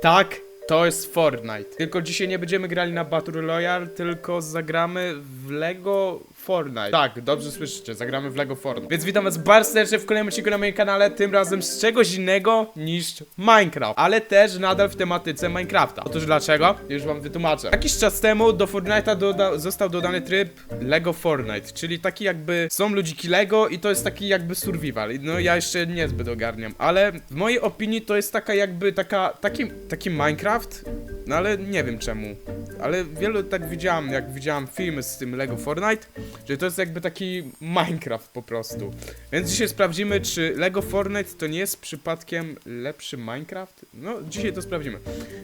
Tak, to jest Fortnite. Tylko dzisiaj nie będziemy grali na Battle Royale, tylko zagramy w Lego Fortnite. Tak, dobrze słyszycie, zagramy w Lego Fortnite. Więc witam was bardzo serdecznie w kolejnym odcinku na moim kanale, tym razem z czegoś innego niż Minecraft, ale też nadal w tematyce Minecrafta. Otóż dlaczego? Już wam wytłumaczę. Jakiś czas temu do Fortnite'a doda został dodany tryb Lego Fortnite, czyli taki jakby są ludziki Lego i to jest taki jakby survival. No ja jeszcze niezbyt ogarniam, ale w mojej opinii to jest taka jakby taka, taki, taki Minecraft, no ale nie wiem czemu. Ale wielu tak widziałem, jak widziałem filmy z tym Lego Fortnite, że to jest jakby taki Minecraft po prostu. Więc dzisiaj sprawdzimy, czy Lego Fortnite to nie jest przypadkiem lepszy Minecraft? No, dzisiaj to sprawdzimy.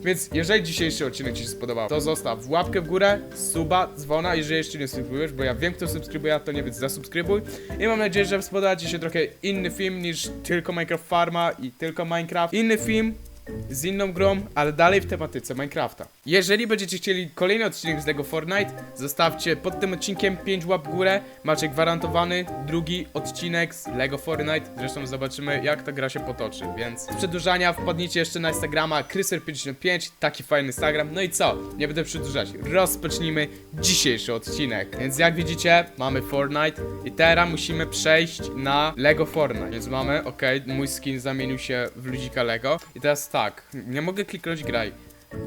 Więc jeżeli dzisiejszy odcinek Ci się spodobał, to zostaw łapkę w górę, suba, dzwona, jeżeli jeszcze nie subskrybujesz, bo ja wiem, kto subskrybuje, a to nie, więc zasubskrybuj. I mam nadzieję, że spodoba Ci się trochę inny film niż tylko Minecraft Farma i tylko Minecraft. Inny film, z inną grą, ale dalej w tematyce Minecrafta. Jeżeli będziecie chcieli kolejny odcinek z Lego Fortnite, zostawcie pod tym odcinkiem 5 łap górę. Macie gwarantowany drugi odcinek z Lego Fortnite. Zresztą zobaczymy, jak ta gra się potoczy. Więc z przedłużania wpadnijcie jeszcze na Instagrama Kryser55, taki fajny Instagram. No i co? Nie będę przedłużać. Rozpocznijmy dzisiejszy odcinek. Więc jak widzicie, mamy Fortnite i teraz musimy przejść na Lego Fortnite. Więc mamy, ok, mój skin zamienił się w ludzika Lego. I teraz tak, nie mogę kliknąć graj.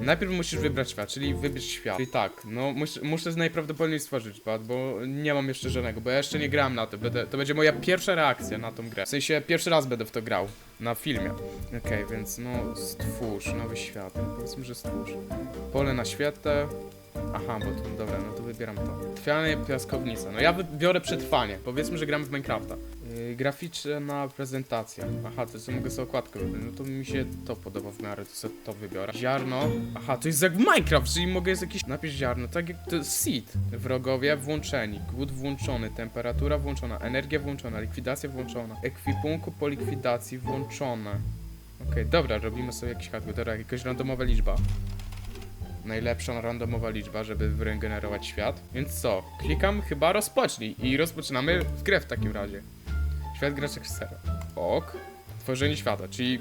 Najpierw musisz wybrać świat, czyli wybierz świat. Czyli tak, no mus, muszę najprawdopodobniej stworzyć świat, bo nie mam jeszcze żadnego, bo ja jeszcze nie grałem na to. Będę, to będzie moja pierwsza reakcja na tą grę. W sensie pierwszy raz będę w to grał. Na filmie. Okej, więc no stwórz, nowy świat. Powiedzmy, że stwórz. Pole na świetę. Aha, bo to, dobra, no to wybieram to. Trwanie piaskownica. No ja wybiorę przetrwanie. Powiedzmy, że gramy w Minecrafta. Graficzna prezentacja. Aha, to co mogę sobie okładkę wybrać. No to mi się to podoba w miarę, to sobie to wybiorę. Ziarno. Aha, to jest jak Minecraft, czyli mogę jest jakiś napis ziarno, tak jak to seed. Wrogowie włączeni, głód włączony, temperatura włączona, energia włączona, likwidacja włączona, ekwipunku po likwidacji włączone. Okej, dobra, robimy sobie jakiś hasło, dobra, jakaś randomowa liczba. Najlepsza randomowa liczba, żeby wygenerować świat. Więc co? Klikam chyba rozpocznij i rozpoczynamy grę w takim razie. Świat gracza Ksera. Ok. Tworzenie świata, czyli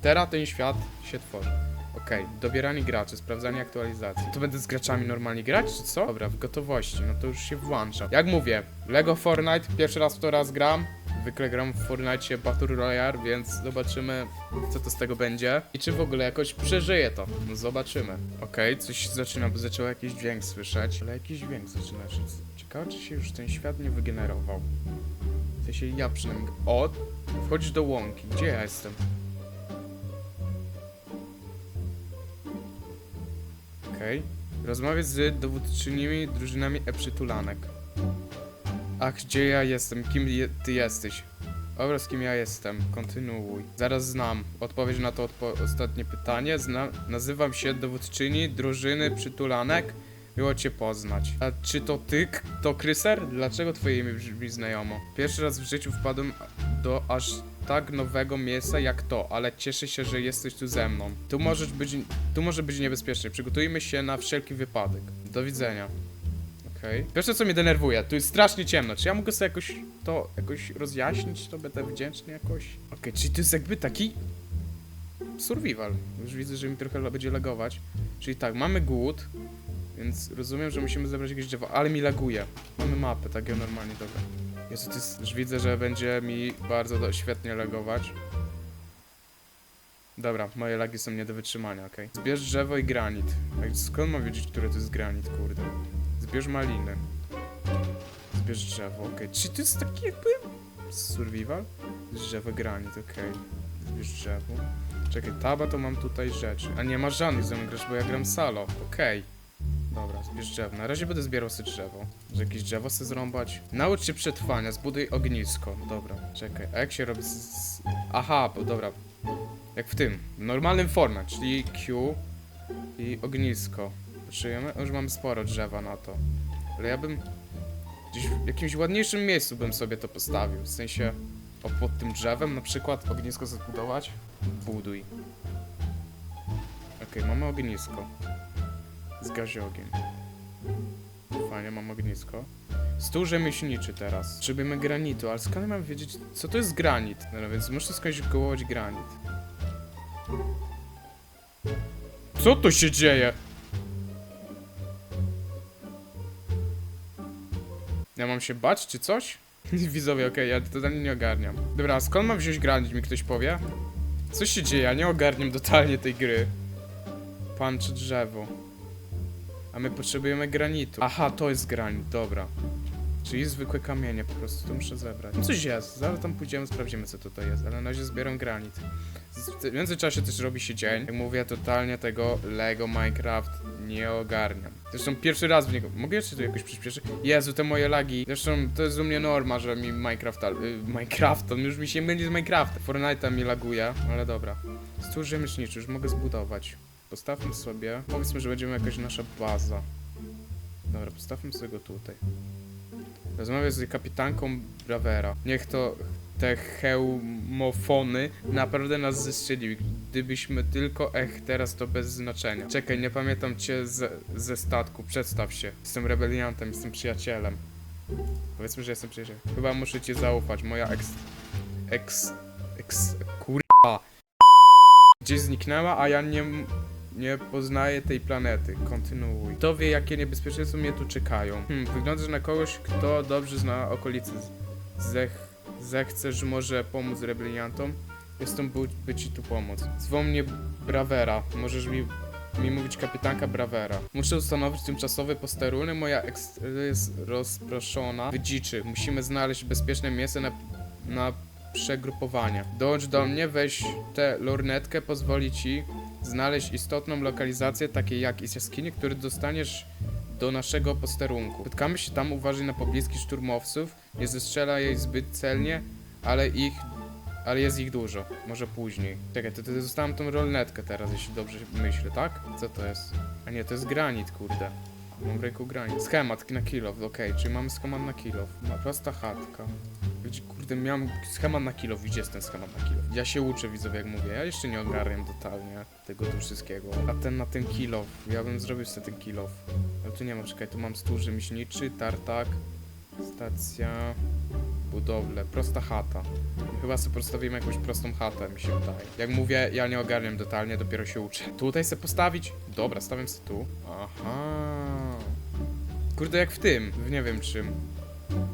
teraz ten świat się tworzy. Okej, dobieranie graczy, sprawdzanie aktualizacji. To będę z graczami normalnie grać, czy co? Dobra, w gotowości, no to już się włącza. Jak mówię, Lego Fortnite, pierwszy raz w to raz gram. Zwykle gram w Fortnite Battle Royale, więc zobaczymy, co to z tego będzie. I czy w ogóle jakoś przeżyję to. No zobaczymy. Okej, coś zaczyna, bo zaczął jakiś dźwięk słyszeć. Ale jakiś dźwięk zaczyna się. Ciekawe, czy się już ten świat nie wygenerował. W sensie ja przynajmniej... O! Wchodzisz do łąki. Gdzie ja jestem? Okej. Rozmawiać z dowódczyniami drużynami e-przytulanek. Ach, gdzie ja jestem? Kim je, ty jesteś? Obraz, kim ja jestem. Kontynuuj. Zaraz znam. Odpowiedź na to odpo- ostatnie pytanie. Zna nazywam się dowódczyni drużyny przytulanek. Miło cię poznać. A czy to ty, to Kryser? Dlaczego twoje imię brzmi znajomo? Pierwszy raz w życiu wpadłem do aż tak nowego miejsca jak to, ale cieszę się, że jesteś tu ze mną. Tu możesz być, tu może być niebezpiecznie. Przygotujmy się na wszelki wypadek. Do widzenia. Okej. Pierwsze co mnie denerwuje, tu jest strasznie ciemno. Czy ja mogę sobie jakoś to jakoś rozjaśnić? To będę wdzięczny jakoś. Okej, czyli to jest jakby taki survival. Już widzę, że mi trochę będzie lagować. Czyli tak, mamy głód, więc rozumiem, że musimy zebrać jakieś drzewo, ale mi laguje. Mamy mapę, tak ja normalnie, dobra. Jezu, to jest, już widzę, że będzie mi bardzo do, świetnie lagować. Dobra, moje lagi są nie do wytrzymania, okej. Zbierz drzewo i granit. A skąd mam wiedzieć, które to jest granit, kurde? Zbierz maliny. Zbierz drzewo, okej. Czy to jest taki jakby survival? Drzewo, granit, okej. Zbierz drzewo. Czekaj, taba to mam tutaj rzeczy. A nie ma żadnych ze mną grasz, bo ja gram salo. Okej. Dobra, zbierz drzewo. Na razie będę zbierał sobie drzewo. Że jakieś drzewo chcę zrąbać. Naucz się przetrwania, zbuduj ognisko. Dobra, czekaj. A jak się robi z... z... Aha, bo dobra. Jak w tym. W normalnym formie, czyli Q i ognisko. Potrzebujemy? Już mamy sporo drzewa na to. Ale ja bym gdzieś w jakimś ładniejszym miejscu bym sobie to postawił. W sensie o, pod tym drzewem na przykład ognisko zbudować. Buduj. Okej, mamy ognisko. Zgaś ogień. Fajnie, mam ognisko. Stół rzemieślniczy teraz. Potrzebujemy granitu, ale skąd mam wiedzieć, co to jest granit? No więc muszę skądś gołować granit. Co tu się dzieje? Ja mam się bać, czy coś? Widzowie, okej, ja totalnie nie ogarniam. Dobra, skąd mam wziąć granic, mi ktoś powie? Co się dzieje? Ja nie ogarniam totalnie tej gry. Pan czy drzewo? A my potrzebujemy granitu. Aha, to jest granit, dobra. Czyli zwykłe kamienie, po prostu to muszę zebrać. Coś jest, zaraz tam pójdziemy, sprawdzimy co tutaj jest, ale na razie zbieram granit. W międzyczasie też robi się dzień. Jak mówię, totalnie tego Lego Minecraft nie ogarniam. Zresztą pierwszy raz w niego. Mogę jeszcze tu jakoś przyspieszyć? Jezu, te moje lagi. Zresztą to jest u mnie norma, że mi Minecraft. Y, Minecraft, on już mi się myli z Minecraftem. Fortnite'a mi laguje, ale dobra. Stół rzemieślniczy, już mogę zbudować. Postawmy sobie. Powiedzmy, że będziemy jakaś nasza baza. Dobra, postawmy sobie go tutaj. Rozmawiam z kapitanką Bravera. Niech to te hełmofony naprawdę nas zestrzeliły. Gdybyśmy tylko, ech, teraz to bez znaczenia. Czekaj, nie pamiętam cię ze, ze statku, przedstaw się. Jestem rebeliantem, jestem przyjacielem. Powiedzmy, że jestem przyjacielem. Chyba muszę ci zaufać, moja ex... ex... ex... kurwa. Gdzieś zniknęła, a ja nie... Nie poznaję tej planety. Kontynuuj. Kto wie, jakie niebezpieczeństwa mnie tu czekają? Hmm, wyglądasz na kogoś, kto dobrze zna okolice. Zech... Zechcesz może pomóc rebeliantom? Jestem, by, ci tu pomóc. Zwą mnie Bravera. Możesz mi, mi mówić kapitanka Bravera. Muszę ustanowić tymczasowy posterunek. Moja eks jest rozproszona. Wydziczy. Musimy znaleźć bezpieczne miejsce na, na przegrupowanie. Dołącz do mnie, weź tę lornetkę, pozwoli ci znaleźć istotną lokalizację, takie jak z jaskini, który dostaniesz do naszego posterunku. Spotkamy się tam, uważaj na pobliskich szturmowców, nie zestrzela jej zbyt celnie, ale ich, ale jest ich dużo. Może później. Czekaj, to, to zostałem tą rolnetkę teraz, jeśli dobrze myślę, tak? Co to jest? A nie, to jest granit, kurde. Mam w ręku granit. Schemat na kilof, okej, czyli mamy schemat na kilof. Ma prosta chatka. Gdzie, kurde, miałem schemat na kilof, gdzie jest ten schemat na kilof? Ja się uczę, widzowie, jak mówię, ja jeszcze nie ogarniam totalnie tego tu wszystkiego. A ten na ten kilof, ja bym zrobił sobie ten kilof. Ale tu nie ma, czekaj, tu mam stół rzemieślniczy, tartak, stacja, budowle, prosta chata. Chyba sobie postawimy jakąś prostą chatę, mi się wydaje. Jak mówię, ja nie ogarniam totalnie, dopiero się uczę. Tutaj sobie postawić? Dobra, stawiam sobie tu. Aha. Kurde, jak w tym, w nie wiem czym.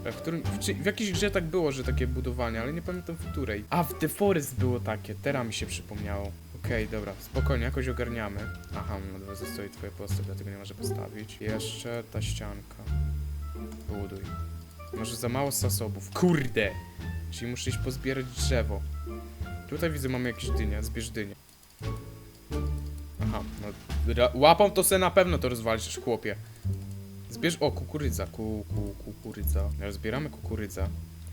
W, którym, w, czy, w jakiejś grze tak było, że takie budowanie, ale nie pamiętam w której. A, w The Forest było takie, teraz mi się przypomniało. Okej, dobra, spokojnie, jakoś ogarniamy. Aha, na dwa zostaje twoja postać, dlatego nie może postawić. Jeszcze ta ścianka. Buduj. Może za mało zasobów. Kurde! Czyli muszę iść pozbierać drzewo. Tutaj widzę, mamy jakieś dynie, zbierz dynię. Aha, no łapą to se na pewno to rozwalisz, chłopie. Zbierz, o, kukurydza, ku, ku, kukurydza. Ja zbieramy kukurydza.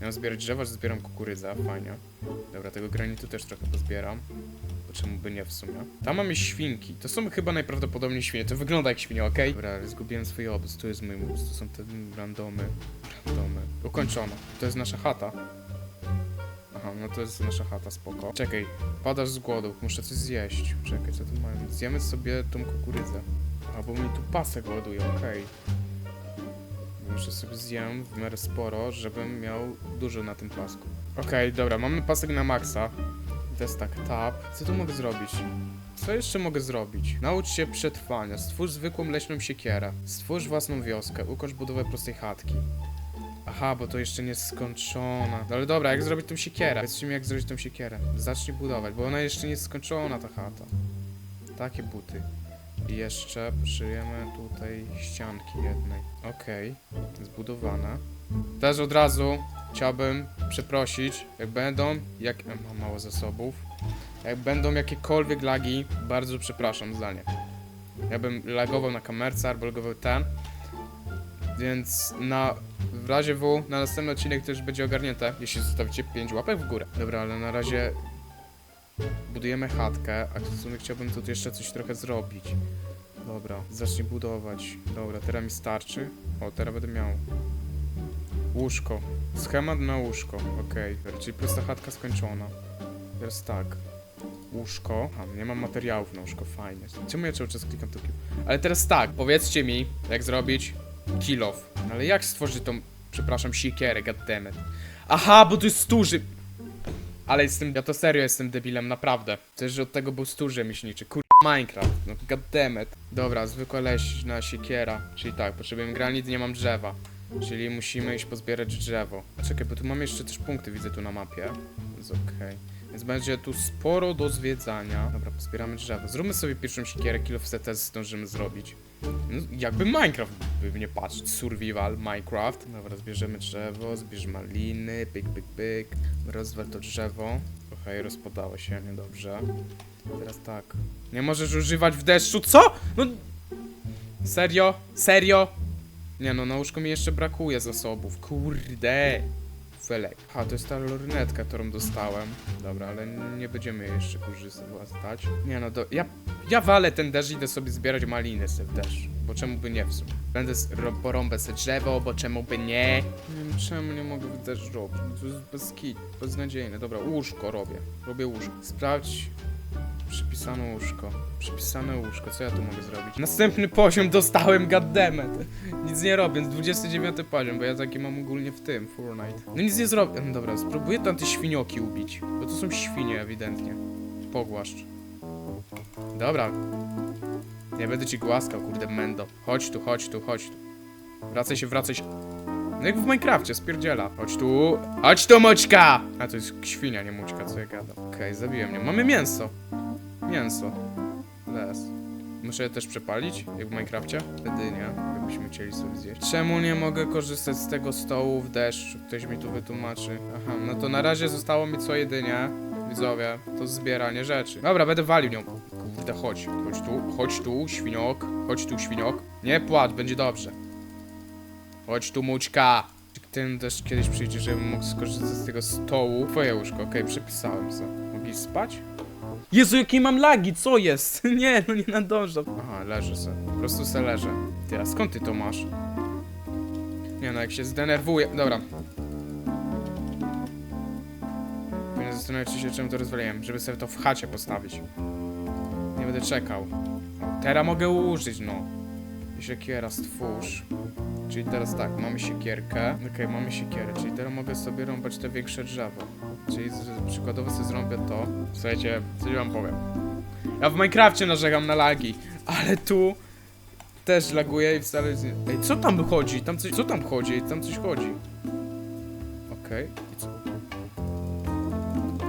Ja mam zbierać drzewa, że zbieram kukurydza, fajnie. Dobra, tego granitu też trochę pozbieram. Bo czemu by nie w sumie? Tam mamy świnki. To są chyba najprawdopodobniej świnie. To wygląda jak świnie, okej? Dobra, ale zgubiłem swój obóz. Tu jest mój obóz. To są te randomy. Ukończono. To jest nasza chata. Aha, no to jest nasza chata, spoko. Czekaj, padasz z głodu, muszę coś zjeść. Czekaj, co tu mamy? Zjemy sobie tą kukurydzę. Albo mi tu pasek ładuje, okej. Muszę sobie zjem w miarę sporo, żebym miał dużo na tym pasku. Okej, dobra, mamy pasek na maksa. To jest tak, tap. Co tu mogę zrobić? Co jeszcze mogę zrobić? Naucz się przetrwania. Stwórz zwykłą leśną siekierę. Stwórz własną wioskę. Ukończ budowę prostej chatki. Aha, bo to jeszcze nie jest skończona. No ale dobra, jak zrobić tą siekierę? Powiedzcie mi, jak zrobić tą siekierę. Zacznij budować, bo ona jeszcze nie jest skończona, ta chata. Takie buty. I jeszcze poszyjemy tutaj ścianki jednej. Okej, zbudowane. Też od razu chciałbym przeprosić, jak będą, jak... Mam mało zasobów. Jak będą jakiekolwiek lagi, bardzo przepraszam za nie. Ja bym lagował na kamerce albo lagował ten. Więc na w razie W na następny odcinek też będzie ogarnięte, jeśli zostawicie 5 łapek w górę. Dobra, ale na razie budujemy chatkę, a w sumie chciałbym tu jeszcze coś trochę zrobić. Dobra, zacznij budować. Dobra, teraz mi starczy. O, teraz będę miał. Łóżko. Schemat na łóżko, okej. Czyli prosta chatka skończona. Teraz tak. Łóżko. A, nie mam materiałów na łóżko, fajnie. Czemu ja cały czas klikam to? Ale teraz tak, powiedzcie mi, jak zrobić kill off. Ale jak stworzyć tą, przepraszam, siekierę, goddammit. Aha, bo to jest stuży. Ale jestem, ja to serio jestem debilem, naprawdę. Też, od tego był stół rzemieślniczy, kur... Minecraft, no goddammit. Dobra, zwykła leśna siekiera. Czyli tak, potrzebujemy granic, nie mam drzewa. Czyli musimy iść pozbierać drzewo. Czekaj, bo tu mamy jeszcze też punkty, widzę tu na mapie. Więc okej. Więc będzie tu sporo do zwiedzania. Dobra, pozbieramy drzewo. Zróbmy sobie pierwszą siekierę, kilo też zdążymy zrobić. No, jakby Minecraft by nie patrzeć. Survival, Minecraft. Dobra, zbierzemy drzewo, zbierzemy maliny, pyk, pyk, pyk. Rozwal to drzewo. Okej, rozpadało się, niedobrze. Teraz tak. Nie możesz używać w deszczu. Co? No. Serio? Serio? Nie no, na mi jeszcze brakuje zasobów. Kurde. Felek. Ha, to jest ta lornetka, którą dostałem. Dobra, ale nie będziemy jej jeszcze korzystać. Nie no, to ja, ja walę ten deszcz, idę sobie zbierać maliny sobie deszcz. Bo czemu by nie w sumie? Będę porąbę sobie drzewo, bo czemu by nie? Nie wiem, czemu nie mogę w deszcz robić? To jest bez kit, beznadziejne. Dobra, łóżko robię. Robię łóżko. Sprawdź Przypisane łóżko. Przypisane łóżko. Co ja tu mogę zrobić? Następny poziom dostałem, goddammit. Nic nie robię, 29 poziom, bo ja taki mam ogólnie w tym, Fortnite. No nic nie zrobię. No dobra, spróbuję tam te świnioki ubić. Bo to są świnie ewidentnie. Pogłaszcz. Dobra. Nie będę ci głaskał, kurde mendo. Chodź tu, chodź tu, chodź tu. Wracaj się, wracaj się. No jak w Minecrafcie, spierdziela. Chodź tu. Chodź tu, mućka! A to jest świnia, nie mućka, co ja gadam. Okej, zabiłem mnie. Mamy mięso. Mięso. Les. Muszę je też przepalić, jak w Minecrafcie? Wtedy nie, jakbyśmy chcieli sobie zjeść. Czemu nie mogę korzystać z tego stołu w deszczu? Ktoś mi tu wytłumaczy. Aha, no to na razie zostało mi co jedynie, widzowie, to zbieranie rzeczy. Dobra, będę walił nią. Kurde, chodź. Chodź tu, chodź tu, świniok. Chodź tu, świniok. Nie płacz, będzie dobrze. Chodź tu, mućka. Ten też kiedyś przyjdzie, żebym mógł skorzystać z tego stołu? Twoje łóżko, okej, przepisałem sobie. Mogli spać? Jezu, jakie mam lagi, co jest? Nie, no nie nadążam. Aha, leży se. Po prostu se leżę. Ty, a skąd ty to masz? Nie no, jak się zdenerwuję... Dobra. Powinien zastanowić się, czemu to rozwaliłem. Żeby sobie to w chacie postawić. Nie będę czekał. Teraz mogę użyć, no. Siekiera, stwórz. Czyli teraz tak, mamy siekierkę. Okej, mamy siekierę, czyli teraz mogę sobie rąbać te większe drzewo. Czyli przykładowo sobie zrobię to. Słuchajcie, coś wam powiem. Ja w Minecrafcie narzekam na lagi, ale tu też laguje i wcale. Ej, co tam chodzi? Tam coś, co tam chodzi? Tam coś chodzi. Okej, i co?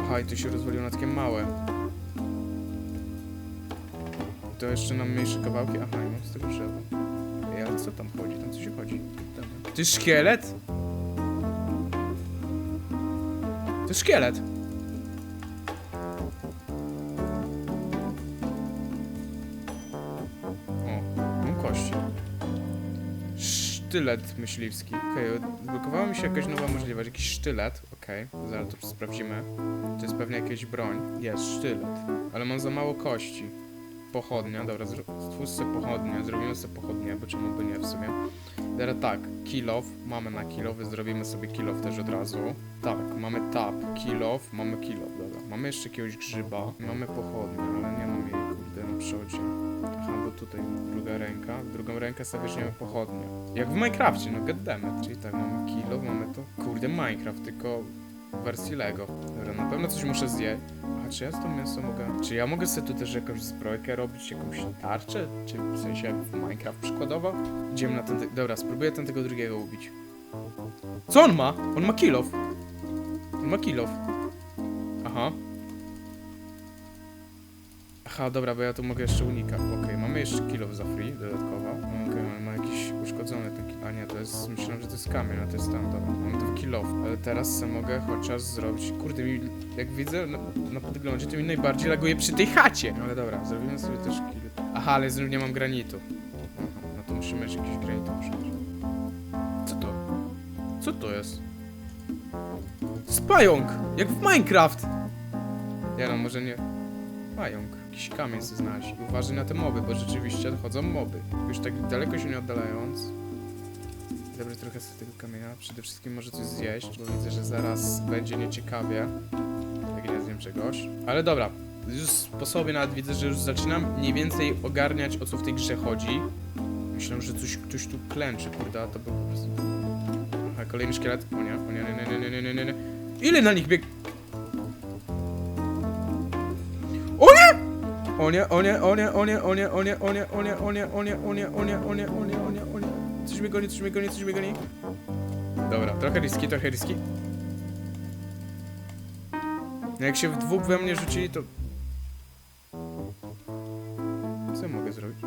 Aha, i to się rozwaliło na takie małe. To jeszcze na mniejsze kawałki? Aha, i mam z tego drzewa. Ej, ale co tam chodzi? Tam coś chodzi. Ty szkielet? To szkielet. O, mam kości. Sztylet myśliwski. Okej, odblokowała mi się jakaś nowa możliwość. Jakiś sztylet. Okej, zaraz to sprawdzimy. To jest pewnie jakaś broń. Jest sztylet. Ale mam za mało kości. Pochodnia, dobra, stwórz sobie pochodnię. Zrobimy sobie pochodnię, bo czemu by nie w sumie. Teraz tak, kill off, mamy na kill off, zrobimy sobie kill off też od razu. Tak, mamy tap, kill off, mamy kill off, dobra. Mamy jeszcze jakiegoś grzyba, mamy pochodnię, ale nie mam jej, kurde, na przodzie. Aha, bo tutaj druga ręka, w drugą rękę sobie weźmiemy pochodnię. Jak w Minecrafcie, no goddammit. Czyli tak, mamy kill off, mamy to, kurde, Minecraft, tylko wersji Lego. Dobra, na pewno coś muszę zjeść. Czy ja z mięso mogę... Czy ja mogę sobie tu też jakąś zbrojkę robić, jakąś tarczę? Czy w sensie jak w Minecraft przykładowo? Idziemy na ten... Dobra, spróbuję ten tego drugiego ubić. Co on ma? On ma kill off. On ma kill off. Aha. Aha, dobra, bo ja tu mogę jeszcze unikać. Okej, mamy jeszcze kill off za free, dodatkowo. Jest... Myślałem, że to jest kamień, a to jest tam, dobra. Mamy dwa kill off. Ale teraz sobie mogę chociaż zrobić... Kurde, mi... Jak widzę na, na podglądzie, to mi najbardziej laguje przy tej chacie. Ale dobra, zrobimy sobie też kill... Aha, ale znów nie mam granitu. Aha, no to musimy jeszcze jakiś granit użyć. Co to? Co to jest? Spająk! Jak w Minecraft! Nie no, może nie... Pająk. Jakiś kamień znaleźć. Uważaj na te moby, bo rzeczywiście chodzą moby. Już tak daleko się nie oddalając. Zabrać trochę z tego kamienia. Przede wszystkim może coś zjeść, bo widzę, że zaraz będzie nieciekawie. Jak nie zjem czegoś. Ale dobra. Już po sobie nawet widzę, że już zaczynam mniej więcej ogarniać, o co w tej grze chodzi. Myślałem, że coś, ktoś tu klęczy, kurde, a to był po prostu... Aha, kolejny szkielet. O nie, o nie, nie, nie, nie, nie, nie, nie. Ile na nich bieg... O nie, o nie, o nie, o nie, o nie, o nie, o nie, o nie, o nie, o nie, o nie, o nie, o nie, o nie, o nie, o nie. Coś mnie goni, coś mnie goni, coś mnie goni. Dobra, trochę riski, trochę riski. No Jak się w dwóch we mnie rzucili, to... Co mogę zrobić?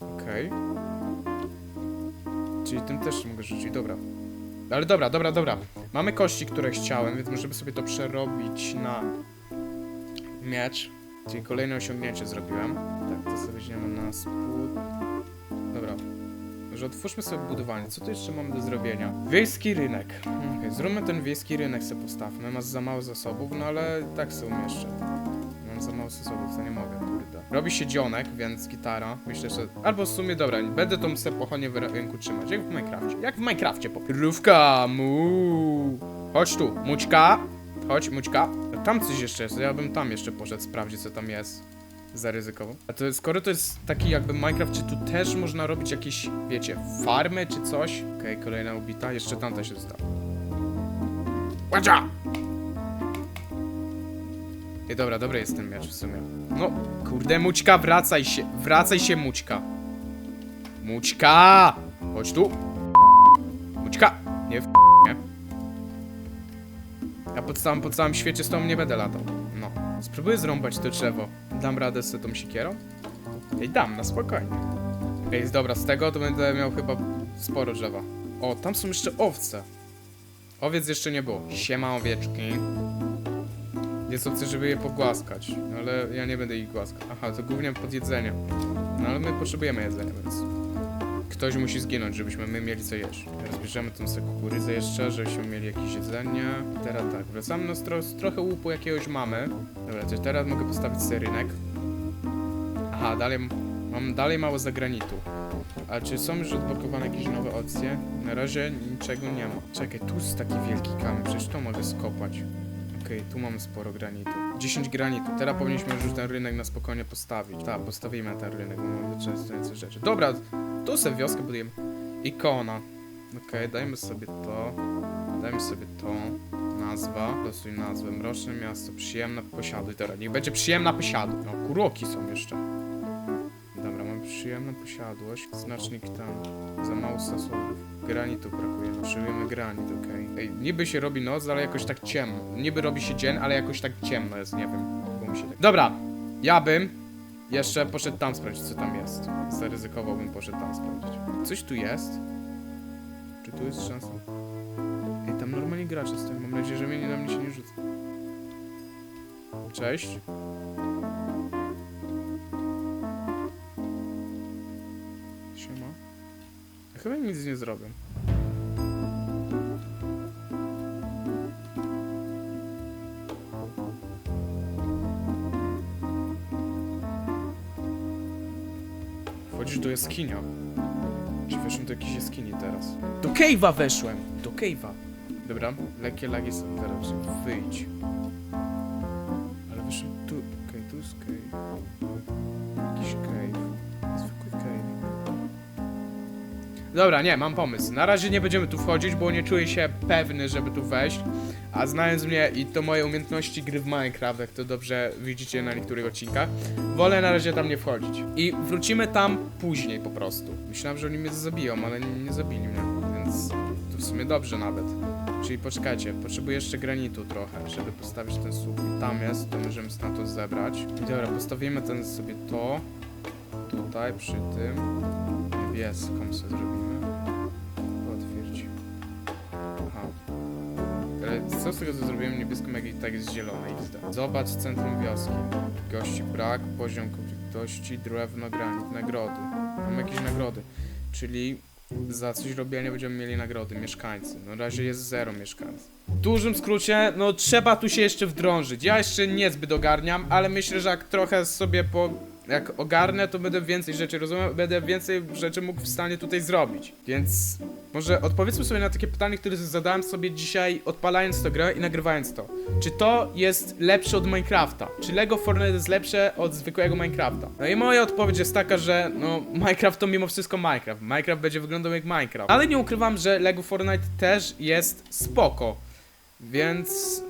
Okej. Czyli tym też mogę rzucić, dobra. Ale dobra, dobra, dobra. Mamy kości, które chciałem, więc możemy sobie to przerobić na miecz. Czyli kolejne osiągnięcie zrobiłem. Tak, to sobie weźmiemy na spód. Dobra. Może otwórzmy sobie budowanie. Co tu jeszcze mamy do zrobienia? Wiejski rynek. Okej, zróbmy ten wiejski rynek sobie postawmy. Masz za mało zasobów, no ale tak sobie umieszczę. Mam za mało zasobów, to nie mogę, kurde. Robi się dzionek, więc gitara. Myślę, że... Albo w sumie, dobra, będę tą se pochodnię w ręku trzymać, jak w Minecrafcie. Jak w Minecrafcie, po Krówka, mu. Chodź tu, Mućka. Chodź, Mućka. Tam coś jeszcze jest, ja bym tam jeszcze poszedł sprawdzić, co tam jest. Zaryzykowo. A to skoro to jest taki jakby Minecraft, czy tu też można robić jakieś, wiecie, farmy czy coś? Okej, kolejna ubita, jeszcze tamta się została. Ładza! I dobra, dobry jest ten miecz w sumie. No, kurde, Mućka, wracaj się, wracaj się, Mućka. Mućka! Chodź tu. Ja po całym, po całym świecie z tą nie będę latał. No. Spróbuję zrąbać to drzewo. Dam radę z tą sikierą? Ej, dam, na spokojnie. Ej, dobra, z tego to będę miał chyba sporo drzewa. O, tam są jeszcze owce. Owiec jeszcze nie było. Siema owieczki. Jest opcja, żeby je pogłaskać, ale ja nie będę ich głaskał. Aha, to głównie pod jedzenie. No ale my potrzebujemy jedzenia, więc... Ktoś musi zginąć, żebyśmy my mieli co jeść. Teraz bierzemy tą sobie kukurydzę jeszcze, żebyśmy mieli jakieś jedzenie. I teraz tak, wracamy, no z, tro z trochę łupu jakiegoś mamy. Dobra, to teraz mogę postawić sobie rynek. Aha, dalej... Mam dalej mało zagranitu. A czy są już odblokowane jakieś nowe opcje? Na razie niczego nie ma. Czekaj, tu jest taki wielki kamień, przecież to mogę skopać. Okej, tu mamy sporo granitu. 10 granitu. Teraz powinniśmy już ten rynek na spokojnie postawić. Tak, postawimy ten rynek, bo mamy wyczerpujące rzeczy. Dobra, tu sobie wioskę budujemy. Ikona. Okej, dajmy sobie to. Dajmy sobie to. Nazwa. Losuj nazwę. Mroczne miasto. Przyjemna posiadłość. Dobra, niech będzie przyjemna posiadłość. No, kuroki są jeszcze. Dobra, mamy przyjemną posiadłość. Znacznik tam. Za mało zasobów. Granitu brakuje. Potrzebujemy granit, okej. Ej, niby się robi noc, ale jakoś tak ciemno. Niby robi się dzień, ale jakoś tak ciemno jest, nie wiem. Bo mi się tak... Dobra, ja bym jeszcze poszedł tam sprawdzić, co tam jest. Zaryzykowałbym, poszedł tam sprawdzić. Coś tu jest? Czy tu jest szansa? Ej, tam normalnie gracze stoją. Mam nadzieję, że mnie na mnie się nie rzucą. Cześć. Siema. Chyba nic nie zrobią. Jaskinia. Czy weszłem do jakiejś jaskini teraz? Do cave'a weszłem! Do cave'a. Dobra, lekkie lagi są teraz. Wyjdź. Dobra, nie, mam pomysł. Na razie nie będziemy tu wchodzić, bo nie czuję się pewny, żeby tu wejść. A znając mnie i to moje umiejętności gry w Minecraft, jak to dobrze widzicie na niektórych odcinkach, wolę na razie tam nie wchodzić. I wrócimy tam później po prostu. Myślałem, że oni mnie zabiją, ale nie, nie zabili mnie, więc to w sumie dobrze nawet. Czyli poczekajcie, potrzebuję jeszcze granitu trochę, żeby postawić ten słup. Tam jest, to możemy na to zebrać. Dobra, postawimy ten sobie to. Tutaj, przy tym. Niebieską sobie zrobimy. Potwierdź. Aha. Ale co z tego, co zrobiłem niebieską, jak i tak jest zielone XD. Zobacz centrum wioski. Gości brak, poziom konfliktości, drewno, granit, nagrody. Mam jakieś nagrody. Czyli za coś robienia będziemy mieli nagrody, mieszkańcy. No na razie jest zero mieszkańców. W dużym skrócie, no trzeba tu się jeszcze wdrążyć. Ja jeszcze niezbyt ogarniam, ale myślę, że jak trochę sobie po... Jak ogarnę, to będę więcej rzeczy rozumiał, będę więcej rzeczy mógł w stanie tutaj zrobić. Więc może odpowiedzmy sobie na takie pytanie, które zadałem sobie dzisiaj odpalając tę grę i nagrywając to. Czy to jest lepsze od Minecrafta? Czy Lego Fortnite jest lepsze od zwykłego Minecrafta? No i moja odpowiedź jest taka, że no Minecraft to mimo wszystko Minecraft. Minecraft będzie wyglądał jak Minecraft. Ale nie ukrywam, że Lego Fortnite też jest spoko. Więc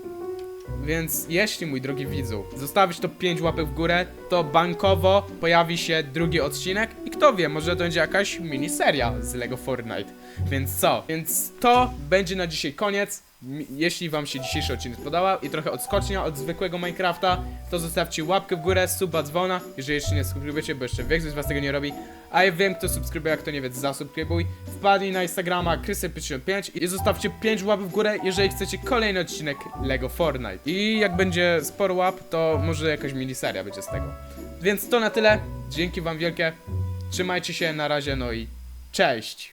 Więc jeśli, mój drogi widzu, zostawisz to 5 łapek w górę, to bankowo pojawi się drugi odcinek i kto wie, może to będzie jakaś miniseria z LEGO Fortnite. Więc co? Więc to będzie na dzisiaj koniec. Jeśli wam się dzisiejszy odcinek spodobał i trochę odskocznia od zwykłego Minecrafta, to zostawcie łapkę w górę, suba, dzwona, jeżeli jeszcze nie subskrybujecie, bo jeszcze większość z was tego nie robi. A ja wiem, kto subskrybuje, a kto nie wie, zasubskrybuj. Wpadnij na Instagrama krysy55 i zostawcie 5 łap w górę, jeżeli chcecie kolejny odcinek LEGO Fortnite. I jak będzie sporo łap, to może jakaś miniseria będzie z tego. Więc to na tyle. Dzięki wam wielkie. Trzymajcie się, na razie, no i cześć!